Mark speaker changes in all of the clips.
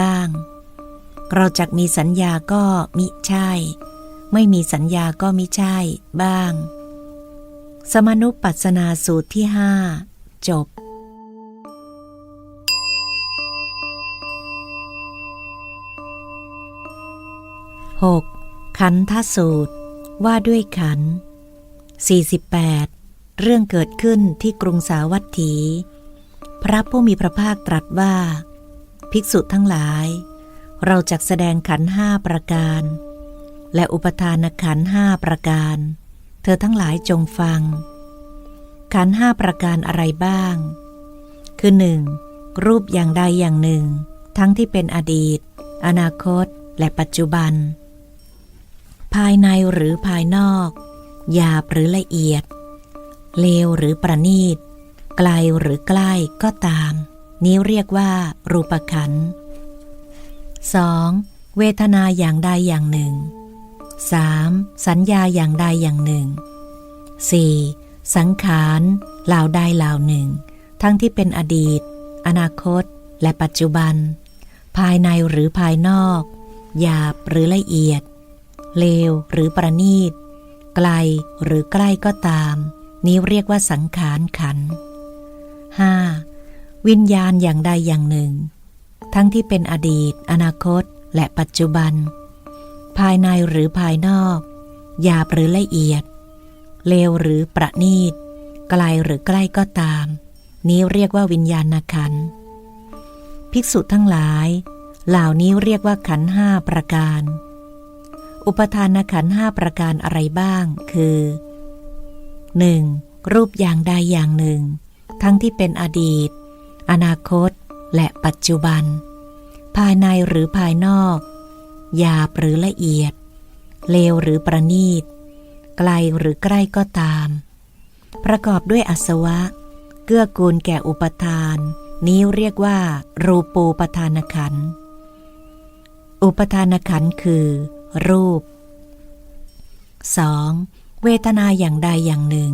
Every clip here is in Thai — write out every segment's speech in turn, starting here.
Speaker 1: บ้าง เราจักมีสัญญาก็มิใช่ ไม่มีสัญญาก็มิใช่บ้าง สมนุปัสสนาสูตรที่ห้าจบ 6. ขันธสูตรว่าด้วยขัน 48 เรื่องเกิดขึ้นที่กรุงสาวัตถี พระผู้มีพระภาคตรัสว่า ภิกษุทั้งหลาย เราจักแสดงขันห้าประการ และอุปทานขันห้าประการ เธอทั้งหลายจงฟัง ขันห้าประการอะไรบ้าง คือหนึ่งรูปอย่างใดอย่างหนึ่ง ทั้งที่เป็นอดีต อนาคต และปัจจุบัน ภายในหรือภายนอกหยาบหรือละเอียด เลวหรือประณีต ไกลหรือใกล้ก็ตาม นี้เรียกว่า รูปขันธ์ 2. เวทนาอย่างใดอย่างหนึ่ง 3. สัญญาอย่างใดอย่างหนึ่ง 4. สังขารเหล่าใดเหล่าหนึ่ง ทั้งที่เป็นอดีต อนาคต และปัจจุบัน ภายในหรือภายนอก หยาบหรือละเอียด เลวหรือประณีต ไกลหรือใกล้ก็ตาม นี้เรียกว่าสังขารขันธ์ 5. วิญญาณอย่างใดอย่างหนึ่ง ทั้งที่เป็นอดีต อนาคต และปัจจุบัน ภายในหรือภายนอก หยาบหรือละเอียด เลวหรือประณีต ไกลหรือใกล้ก็ตาม นี้เรียกว่าวิญญาณขัน ภิกษุทั้งหลาย เหล่านี้เรียกว่าขันห้าประการ อุปทานขันห้าประการอะไรบ้าง คือ 1. รูปอย่างใดอย่างหนึ่ง ทั้งที่เป็นอดีต อนาคตและปัจจุบัน ภายในหรือภายนอก หยาบหรือละเอียด เลวหรือประณีต ไกลหรือใกล้ก็ตาม ประกอบด้วยอสวะ เกื้อกูลแก่อุปทาน นี้เรียกว่า รูปูปทานขัน อุปทานขันคือ รูป 2. เวทนาอย่างใดอย่างหนึ่ง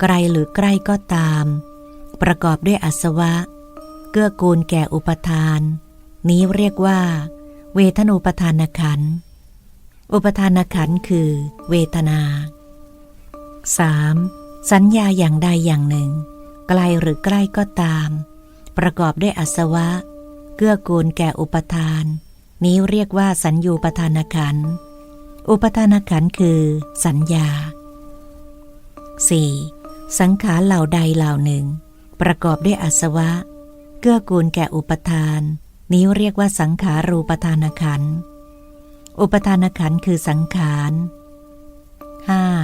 Speaker 1: ไกลหรือใกล้ก็ตาม ประกอบด้วยอสวะ เกื้อกูลแก่อุปทาน นี้เรียกว่า เวทนูปทานขัน อุปทานขันคือ เวทนา 3. สัญญาอย่างใดอย่างหนึ่ง ไกลหรือใกล้ก็ตาม ประกอบด้วยอสวะ เกื้อกูลแก่อุปทาน นี้เรียกว่าสัญญูปทานขัน อุปทานขันคือ สัญญา 4. สังขารเหล่าใดเหล่าหนึ่ง ประกอบด้วยอสวะ เกื้อกูลแก่อุปทาน นี้เรียกว่าสังขารูปทานขัน อุปทานขันคือสังขาร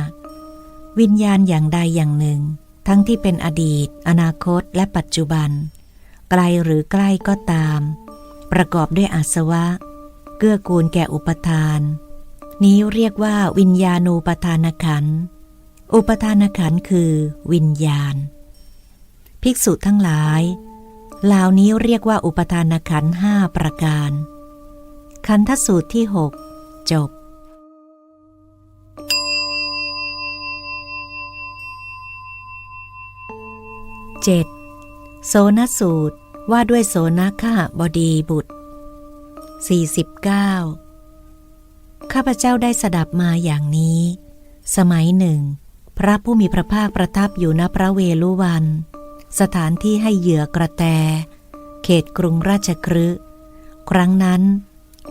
Speaker 1: 5. วิญญาณอย่างใดอย่างหนึ่ง ทั้งที่เป็นอดีต อนาคต และปัจจุบัน ไกลหรือใกล้ก็ตาม ประกอบด้วยอาสวะ เกื้อกูลแก่อุปทาน นี้เรียกว่าวิญญาณูปทานขัน อุปทานขันคือวิญญาณ ภิกษุทั้งหลายเหล่านี้เรียกว่าอุปทานขันห้าประการ ขันธสูตรที่หกจบ 7. โสนสูตรว่าด้วยโสนข้าบดีบุตร 49 ข้าพเจ้าได้สดับมาอย่างนี้ สมัยหนึ่ง พระผู้มีพระภาคประทับอยู่ณพระเวลุวัน สถานที่ให้เหยื่อกระแต เขตกรุงราชครืครั้งนั้น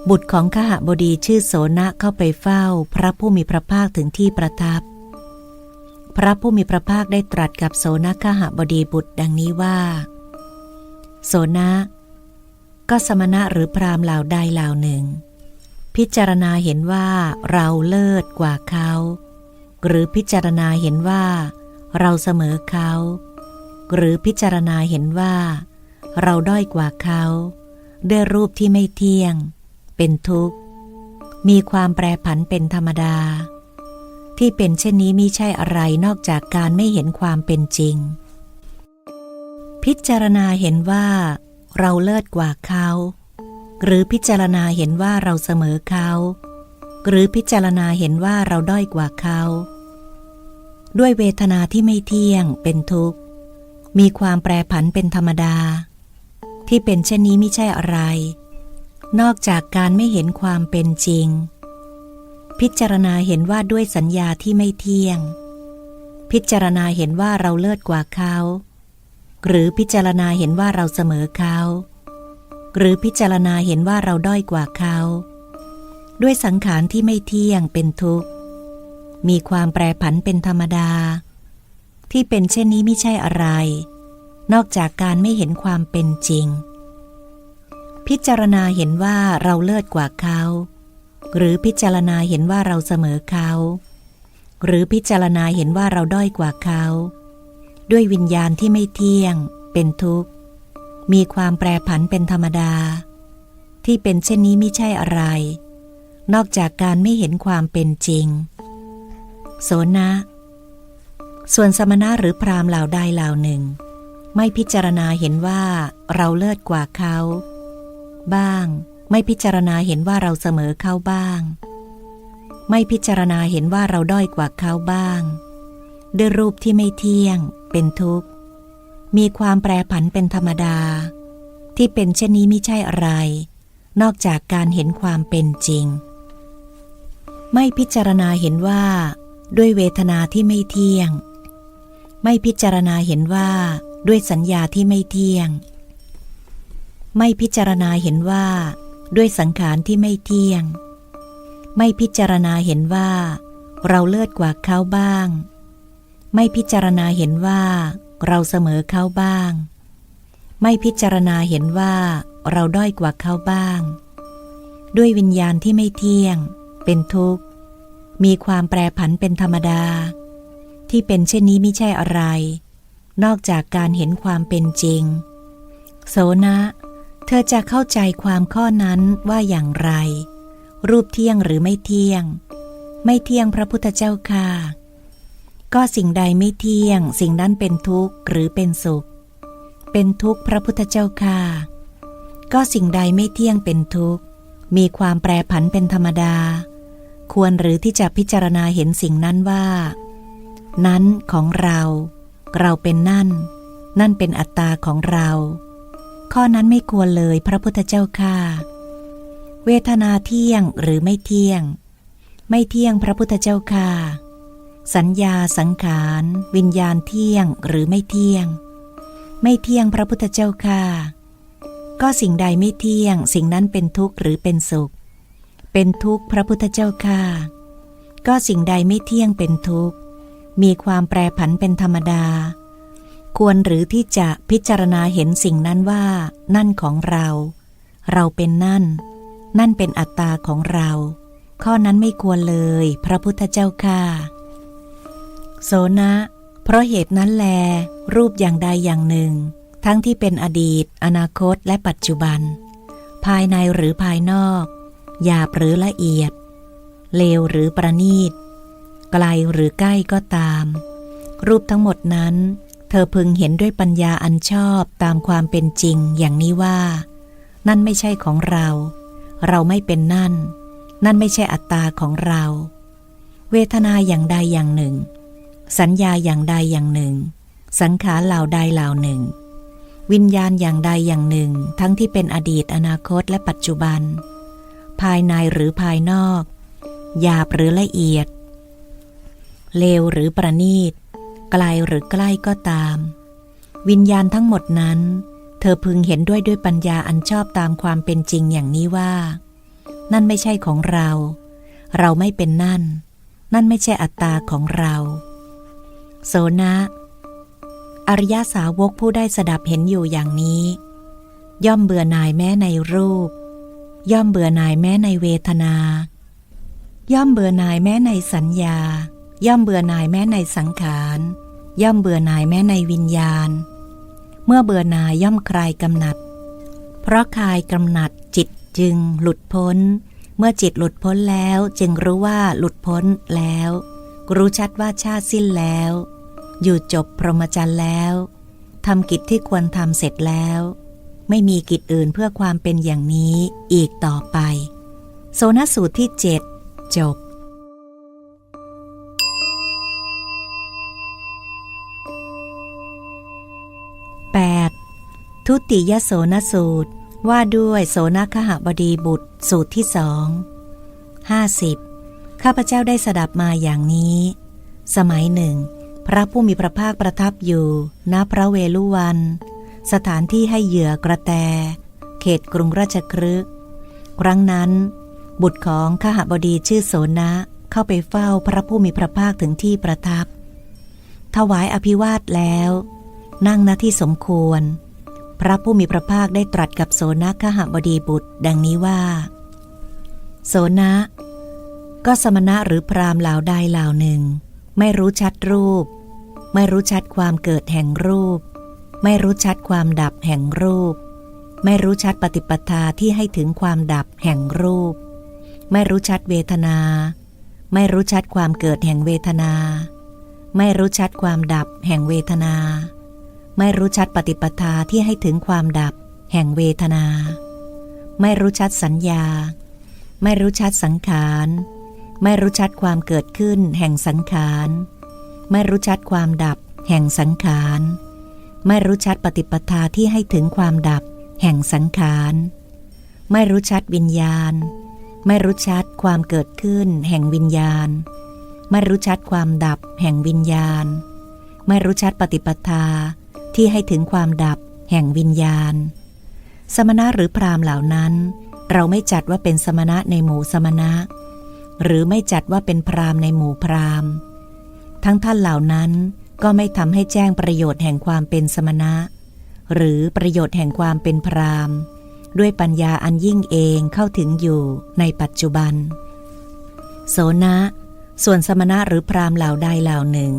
Speaker 1: บุตรของข้าบดีชื่อโสนะเข้าไปเฝ้าพระผู้มีพระภาคถึงที่ประทับ พระผู้มีพระภาคได้ตรัสกับโสนคหบดีบุตรดังนี้ว่า โสนะ ก็สมณะหรือพรามเหล่าใดเหล่าหนึ่ง พิจารณาเห็นว่าเราเลิศกว่าเขา หรือพิจารณาเห็นว่าเราเสมอเขา หรือพิจารณาเห็นว่า เราด้อยกว่าเขา ด้วยรูปที่ไม่เที่ยง เป็นทุกข์ มีความแปรผันเป็นธรรมดา ที่เป็นเช่นนี้มิใช่อะไรนอกจากการไม่เห็นความเป็นจริง พิจารณาเห็นว่า เราเลิศกว่าเขา หรือพิจารณาเห็นว่าเราเสมอเขา หรือพิจารณาเห็นว่าเราด้อยกว่าเขา ด้วยเวทนาที่ไม่เที่ยงเป็นทุกข์ มีความแปรผันเป็นธรรมดา ที่เป็นเช่นนี้ไม่ใช่อะไร นอกจากการไม่เห็นความเป็นจริง พิจารณาเห็นว่าด้วยสัญญาที่ไม่เที่ยง พิจารณาเห็นว่าเราเลิศกว่าเขา หรือพิจารณาเห็นว่าเราเสมอเขา หรือพิจารณาเห็นว่าเราด้อยกว่าเขา ด้วยสังขารที่ไม่เที่ยงเป็นทุกข์ มีความแปรผันเป็นธรรมดา ที่เป็นเช่นนี้ไม่ใช่อะไร นอกจากการไม่เห็นความเป็นจริง พิจารณาเห็นว่าเราเลิศกว่าเขา หรือพิจารณาเห็นว่าเราเสมอเขา หรือพิจารณาเห็นว่าเราด้อยกว่าเขา ด้วยวิญญาณที่ไม่เที่ยง เป็นทุกข์ มีความแปรผันเป็นธรรมดา ที่เป็นเช่นนี้ไม่ใช่อะไร นอกจากการไม่เห็นความเป็นจริง โสนะ ส่วนสมณะหรือพราหมณ์เหล่าใดเหล่าหนึ่ง ไม่พิจารณาเห็นว่าเราเลิศกว่าเขา บ้าง ไม่พิจารณาเห็นว่าเราเสมอเขาบ้าง ไม่พิจารณาเห็นว่าเราด้อยกว่าเขาบ้าง ด้วยรูปที่ไม่เที่ยง เป็นทุกข์ มีความแปรผันเป็นธรรมดา ที่เป็นเช่นนี้ไม่ใช่อะไร นอกจากการเห็นความเป็นจริง ไม่พิจารณาเห็นว่าด้วยเวทนาที่ไม่เที่ยง ไม่พิจารณาเห็นว่าด้วยสัญญาที่ไม่เที่ยง ไม่พิจารณาเห็นว่า ด้วยสังขารที่ไม่เที่ยง ไม่พิจารณาเห็นว่า เราเลิศกว่าเขาบ้าง ไม่พิจารณาเห็นว่า เราเสมอเขาบ้าง ไม่พิจารณาเห็นว่า เราด้อยกว่าเขาบ้าง ด้วยวิญญาณที่ไม่เที่ยง เป็นทุกข์ มีความแปรผันเป็นธรรมดา ที่เป็นเช่นนี้ไม่ใช่อะไร นอกจากการเห็นความเป็นจริง โสนะ เธอจะเข้าใจความข้อนั้นว่าอย่างไร รูปเที่ยงหรือไม่เที่ยง ไม่เที่ยงพระพุทธเจ้าค่ะก็สิ่งใดไม่เที่ยง สิ่งนั้นเป็นทุกข์หรือเป็นสุข เป็นทุกข์พระพุทธเจ้าค่ะ ก็สิ่งใดไม่เที่ยงเป็นทุกข์ มีความแปรผันเป็นธรรมดา ควรหรือที่จะพิจารณาเห็นสิ่งนั้นว่า นั้นของเรา เราเป็นนั่น นั่นเป็นอัตตาของเรา ข้อนั้นไม่ควรเลยพระพุทธเจ้าค่ะเวทนาเที่ยงหรือไม่เที่ยง ไม่เที่ยงพระพุทธเจ้าค่ะสัญญาสังขาร วิญญาณเที่ยงหรือไม่เที่ยง ไม่เที่ยงพระพุทธเจ้าค่ะก็สิ่งใดไม่เที่ยง สิ่งนั้นเป็นทุกข์หรือเป็นสุข เป็นทุกข์พระพุทธเจ้าค่ะก็สิ่งใดไม่เที่ยงเป็นทุกข์ มีความแปรผันเป็นธรรมดา ควรหรือที่จะพิจารณาเห็นสิ่งนั้นว่า นั่นของเรา เราเป็นนั่น นั่นเป็นอัตตาของเรา ข้อนั้นไม่ควรเลย พระพุทธเจ้าค่ะ โสนะ เพราะเหตุนั้นแล รูปอย่างใดอย่างหนึ่ง ทั้งที่เป็นอดีต อนาคตและปัจจุบัน ภายในหรือภายนอกหยาบหรือละเอียดเลวหรือประณีต ไกลหรือใกล้ก็ตาม รูปทั้งหมดนั้น เธอพึงเห็นด้วยปัญญาอันชอบตามความเป็นจริงอย่างนี้ว่า นั่นไม่ใช่ของเรา เราไม่เป็นนั่น นั่นไม่ใช่อัตตาของเรา เวทนาอย่างใดอย่างหนึ่ง สัญญาอย่างใดอย่างหนึ่ง สังขารเหล่าใดเหล่าหนึ่ง วิญญาณอย่างใดอย่างหนึ่ง ทั้งที่เป็นอดีตอนาคตและปัจจุบัน ภายในหรือภายนอกหยาบหรือละเอียด เลวหรือประณีต ไกลหรือใกล้ก็ตาม วิญญาณทั้งหมดนั้น เธอพึงเห็นด้วยด้วยปัญญาอันชอบตามความเป็นจริงอย่างนี้ว่า นั่นไม่ใช่ของเรา เราไม่เป็นนั่น นั่นไม่ใช่อัตตาของเรา โสนะ อริยสาวกผู้ได้สดับเห็นอยู่อย่างนี้ ย่อมเบื่อหน่ายแม้ในรูป ย่อมเบื่อหน่ายแม้ในเวทนาย่อมเบื่อหน่ายแม้ในสัญญา ย่อมเบื่อหน่ายแม้ในสังขาร ย่อมเบื่อหน่ายแม้ในวิญญาณ เมื่อเบื่อหน่ายย่อมคลายกำหนัด เพราะคลายกำหนัดจิตจึงหลุดพ้น เมื่อจิตหลุดพ้นแล้วจึงรู้ว่าหลุดพ้นแล้ว รู้ชัดว่าชาติสิ้นแล้ว อยู่จบพรหมจรรย์แล้วทำกิจที่ควรทำเสร็จแล้ว ไม่มีกิจอื่นเพื่อความเป็นอย่างนี้อีกต่อไป โซนสูตรที่เจ็ดจบ 8. ทุติยโสนสูตรว่าด้วยโสนคหบดีบุตรสูตรที่สองห้าสิบข้าพเจ้าได้สดับมาอย่างนี้ สมัยหนึ่ง พระผู้มีพระภาคประทับอยู่ณพระเวลุวัน สถานที่ให้เหยื่อกระแต เขตกรุงราชครึก ครั้งนั้น บุตรของขหบดีชื่อโสนะเข้าไปเฝ้าพระผู้มีพระภาคถึงที่ประทับ ถวายอภิวาทแล้ว นั่งณที่สมควร พระผู้มีพระภาคได้ตรัสกับโสนะขหบดีบุตร ดังนี้ว่า โสนะ ก็สมณะหรือพราหมณ์เหล่าใดเหล่าหนึ่ง ไม่รู้ชัดรูป ไม่รู้ชัดความเกิดแห่งรูป ไม่รู้ชัดความดับแห่งรูป ไม่รู้ชัดปฏิปทาที่ให้ถึงความดับแห่งรูป ไม่รู้ชัดเวทนา ไม่รู้ชัดความเกิดแห่งเวทนา ไม่รู้ชัดความดับแห่งเวทนา ไม่รู้ชัดปฏิปทาที่ให้ถึงความดับ แห่งเวทนา ไม่รู้ชัดสัญญา ไม่รู้ชัดสังขาร ไม่รู้ชัดความเกิดขึ้นแห่งสังขาร ไม่รู้ชัดความดับ แห่งสังขาร ไม่รู้ชัดปฏิปทาที่ให้ถึงความดับ แห่งสังขาร ไม่รู้ชัดวิญญาณ ไม่รู้ชัดความเกิดขึ้น แห่งวิญญาณ ไม่รู้ชัดความดับ แห่งวิญญาณ ไม่รู้ชัดปฏิปทา ที่ให้ถึงความดับแห่งวิญญาณ สมณะหรือพรามเหล่านั้น เราไม่จัดว่าเป็นสมณะในหมู่สมณะ หรือไม่จัดว่าเป็นพรามในหมู่พรามทั้งท่านเหล่านั้นก็ไม่ทำให้แจ้งประโยชน์แห่งความเป็นสมณะ หรือประโยชน์แห่งความเป็นพรามด้วยปัญญาอันยิ่งเองเข้าถึงอยู่ในปัจจุบัน โสนะ ส่วนสมณะหรือพรามเหล่าใดเหล่าหนึ่ง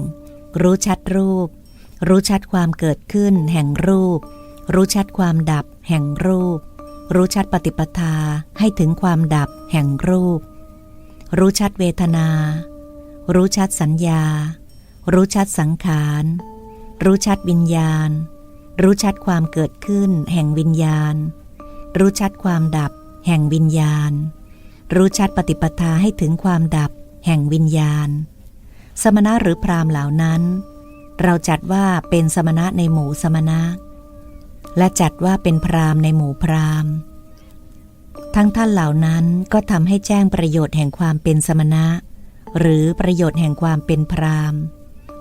Speaker 1: รู้ชัดรูป รู้ชัดความเกิดขึ้นแห่งรูป รู้ชัดความดับแห่งรูป รู้ชัดปฏิปทาให้ถึงความดับแห่งรูป รู้ชัดเวทนา รู้ชัดสัญญา รู้ชัดสังขาร รู้ชัดวิญญาณ รู้ชัดความเกิดขึ้นแห่งวิญญาณ รู้ชัดความดับแห่งวิญญาณ รู้ชัดปฏิปทาให้ถึงความดับแห่งวิญญาณ สมณะหรือพรามเหล่านั้น เราจัดว่าเป็นสมณะในหมู่สมณะ และจัดว่าเป็นพราหมณ์ในหมู่พราหมณ์ ทั้งท่านเหล่านั้นก็ทำให้แจ้งประโยชน์แห่งความเป็นสมณะ หรือประโยชน์แห่งความเป็นพราหมณ์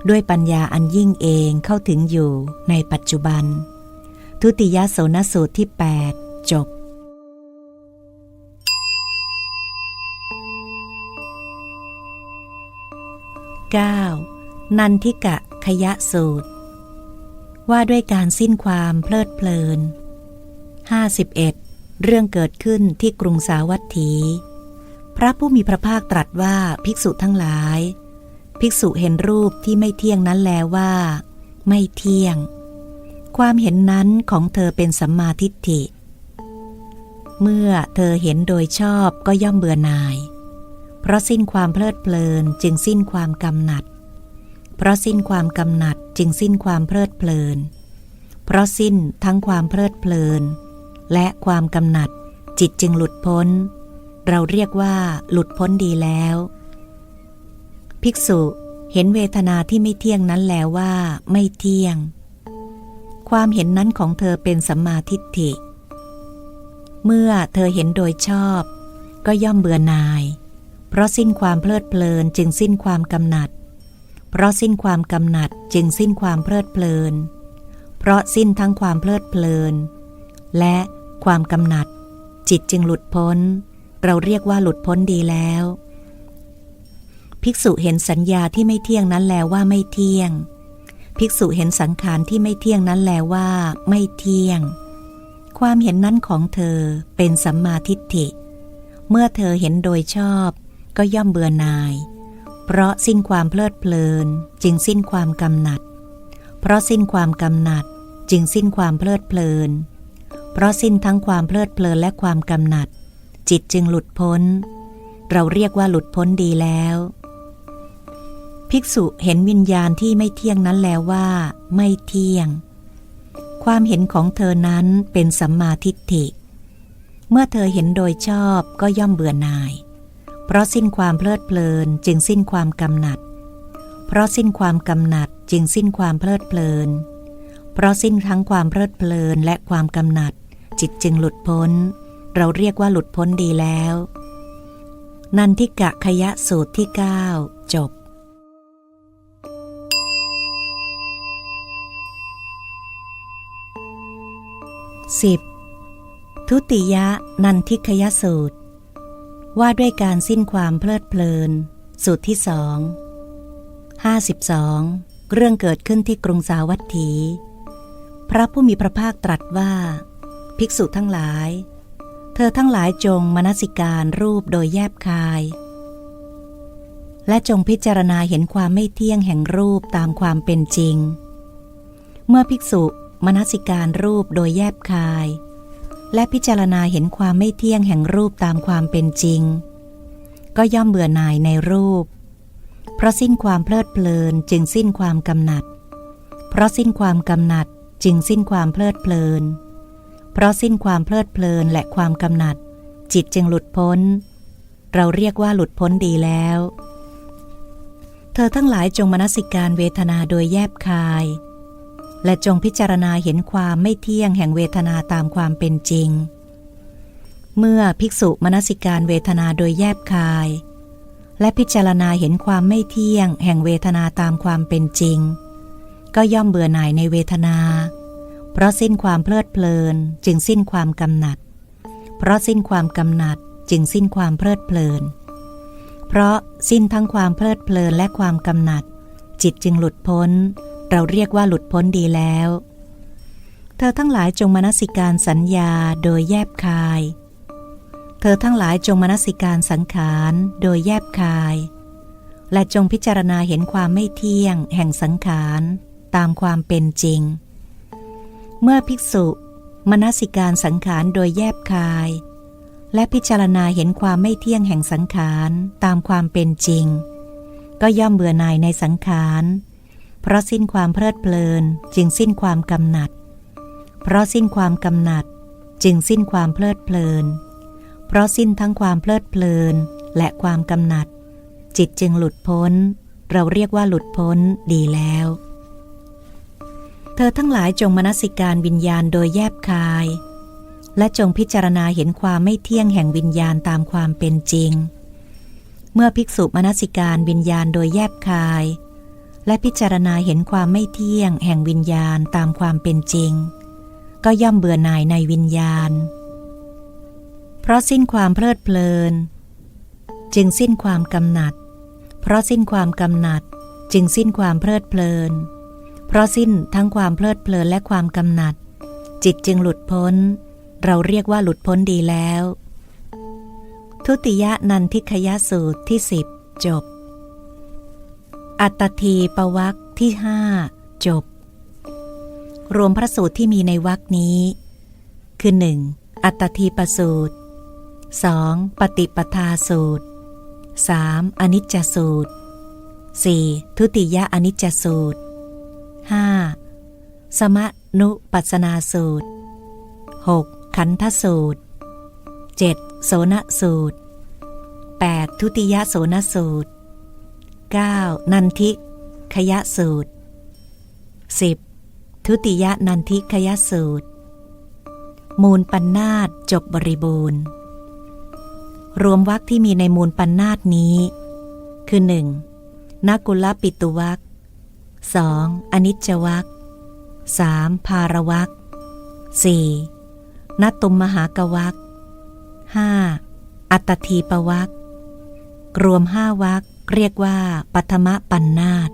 Speaker 1: ด้วยปัญญาอันยิ่งเองเข้าถึงอยู่ในปัจจุบัน ทุติยโสนสูตรที่ 8 จบ 9. นันทิกะ ขยะสูตร ว่าด้วยการสิ้นความเพลิดเพลิน 51. เรื่องเกิดขึ้นที่กรุงสาวัตถี พระผู้มีพระภาคตรัสว่าภิกษุทั้งหลาย ภิกษุเห็นรูปที่ไม่เที่ยงนั้นแล้วว่า ไม่เที่ยง ความเห็นนั้นของเธอเป็นสัมมาทิฏฐิ เมื่อเธอเห็นโดยชอบก็ย่อมเบื่อหน่าย เพราะสิ้นความเพลิดเพลินจึงสิ้นความกำหนัด เพราะสิ้นความกำหนัดจึงสิ้นความเพลิดเพลิน เพราะสิ้นทั้งความเพลิดเพลิน และความกำหนัดจิตจึงหลุดพ้น เราเรียกว่าหลุดพ้นดีแล้ว ภิกษุเห็นเวทนาที่ไม่เที่ยงนั้นแล้วว่าไม่เที่ยง ความเห็นนั้นของเธอเป็นสัมมาทิฏฐิ เมื่อเธอเห็นโดยชอบ ก็ย่อมเบื่อหน่าย เพราะสิ้นความเพลิดเพลินจึงสิ้นความกำหนัด เพราะสิ้นความกำหนัดจึงสิ้นความเพลิดเพลิน เพราะสิ้นทั้งความเพลิดเพลิน และความกำหนัด จิตจึงหลุดพ้น เราเรียกว่าหลุดพ้นดีแล้ว ภิกษุเห็นสัญญาที่ไม่เที่ยงนั้นแล้วว่าไม่เที่ยง ภิกษุเห็นสังขารที่ไม่เที่ยงนั้นแล้วว่าไม่เที่ยง ความเห็นนั้นของเธอเป็นสัมมาทิฏฐิ เมื่อเธอเห็นโดยชอบก็ย่อมเบื่อหน่าย เพราะสิ้นความเพลิดเพลิน จึงสิ้นความกำหนัด เพราะสิ้นความกำหนัด จึงสิ้นความเพลิดเพลิน เพราะสิ้นทั้งความเพลิดเพลินและความกำหนัด จิตจึงหลุดพ้น เราเรียกว่าหลุดพ้นดีแล้ว ภิกษุเห็นวิญญาณที่ไม่เที่ยงนั้นแล้วว่า ไม่เที่ยง ความเห็นของเธอนั้นเป็นสัมมาทิฏฐิ เมื่อเธอเห็นโดยชอบก็ย่อมเบื่อหน่าย เพราะสิ้นความเพลิดเพลินจึงสิ้นความกำหนัด เพราะสิ้นความกำหนัดจึงสิ้นความเพลิดเพลิน เพราะสิ้นทั้งความเพลิดเพลินและความกำหนัด จิตจึงหลุดพ้น เราเรียกว่าหลุดพ้นดีแล้ว นันทิกะขยะสูตรที่ 9 จบ 10. ทุติยะนันทิคยสูตร ว่าด้วยการสิ้นความเพลิดเพลิน สูตรที่สองห้าสิบสองเรื่องเกิดขึ้นที่กรุงสาวัตถี พระผู้มีพระภาคตรัสว่า ภิกษุทั้งหลาย เธอทั้งหลายจงมนสิการรูปโดยแยบคาย และจงพิจารณาเห็นความไม่เที่ยงแห่งรูปตามความเป็นจริง เมื่อภิกษุมนสิการรูปโดยแยบคาย และพิจารณาเห็นความไม่เที่ยงแห่งรูปตามความเป็นจริง ก็ย่อมเบื่อหน่ายในรูป เพราะสิ้นความเพลิดเพลินจึงสิ้นความกำหนัด เพราะสิ้นความกำหนัดจึงสิ้นความเพลิดเพลิน เพราะสิ้นความเพลิดเพลินและความกำหนัด จิตจึงหลุดพ้น เราเรียกว่าหลุดพ้นดีแล้ว เธอทั้งหลายจงมนสิการเวทนาโดยแยบคาย และจงพิจารณาเห็นความไม่เที่ยงแห่งเวทนาตามความเป็นจริง เมื่อภิกษุมนสิการเวทนาโดยแยบคาย และพิจารณาเห็นความไม่เที่ยงแห่งเวทนาตามความเป็นจริง ก็ย่อมเบื่อหน่ายในเวทนา เพราะสิ้นความเพลิดเพลินจึงสิ้นความกำหนัด เพราะสิ้นความกำหนัดจึงสิ้นความเพลิดเพลิน เพราะสิ้นทั้งความเพลิดเพลินและความกำหนัด จิตจึงหลุดพ้น เราเรียกว่าหลุดพ้นดีแล้ว เธอทั้งหลายจงมนสิการสัญญาโดยแยบคาย เธอทั้งหลายจงมนสิการสังขารโดยแยบคาย และจงพิจารณาเห็นความไม่เที่ยงแห่งสังขารตามความเป็นจริง เมื่อภิกษุมนสิการสังขารโดยแยบคาย และพิจารณาเห็นความไม่เที่ยงแห่งสังขารตามความเป็นจริง ก็ย่อมเบื่อหน่ายในสังขาร เพราะสิ้นความเพลิดเพลินจึงสิ้นความกำหนัด เพราะสิ้นความกำหนัด จึงสิ้นความเพลิดเพลิน เพราะสิ้นทั้งความเพลิดเพลินและความกำหนัด จิตจึงหลุดพ้น เราเรียกว่าหลุดพ้นดีแล้ว เธอทั้งหลายจงมนสิการวิญญาณโดยแยบคาย และจงพิจารณาเห็นความไม่เที่ยงแห่งวิญญาณตามความเป็นจริง เมื่อภิกษุมนสิการวิญญาณโดยแยบคาย และพิจารณาเห็นความไม่เที่ยงแห่งวิญญาณตามความเป็นจริง ก็ย่อมเบื่อหน่ายในวิญญาณ เพราะสิ้นความเพลิดเพลิน จึงสิ้นความกำหนัด เพราะสิ้นความกำหนัด จึงสิ้นความเพลิดเพลิน เพราะสิ้นทั้งความเพลิดเพลินและความกำหนัด จิตจึงหลุดพ้น เราเรียกว่าหลุดพ้นดีแล้ว ทุติยนันทิคยสูตรที่สิบจบ อัตตทีปวักที่ห้าจบ รวมพระสูตรที่มีในวักนี้ คือ 1. อัตตทีปสูตร 2. ปฏิปทาสูตร 3. อนิจจสูตร 4. ทุติยอนิจจสูตร 5. สมนุปัสสนาสูตร 6. ขันธสูตร 7. โสนสูตร 8. ทุติยโสนสูตร 9. นันทิขยสูตร 10. ทุติยนันทิขยสูตร มูลปัญนาตจบบริบูรณ์ รวมวรรคที่มีในมูลปัญนาตนี้ คือ 1. นักุลปิตุวัก 2. อนิจจวัก 3. ภารวัก 4. นัตตุมมหากวัก 5. อัตตทีปวักรวมห้าวัก เรียกว่าปัทมปัญนาต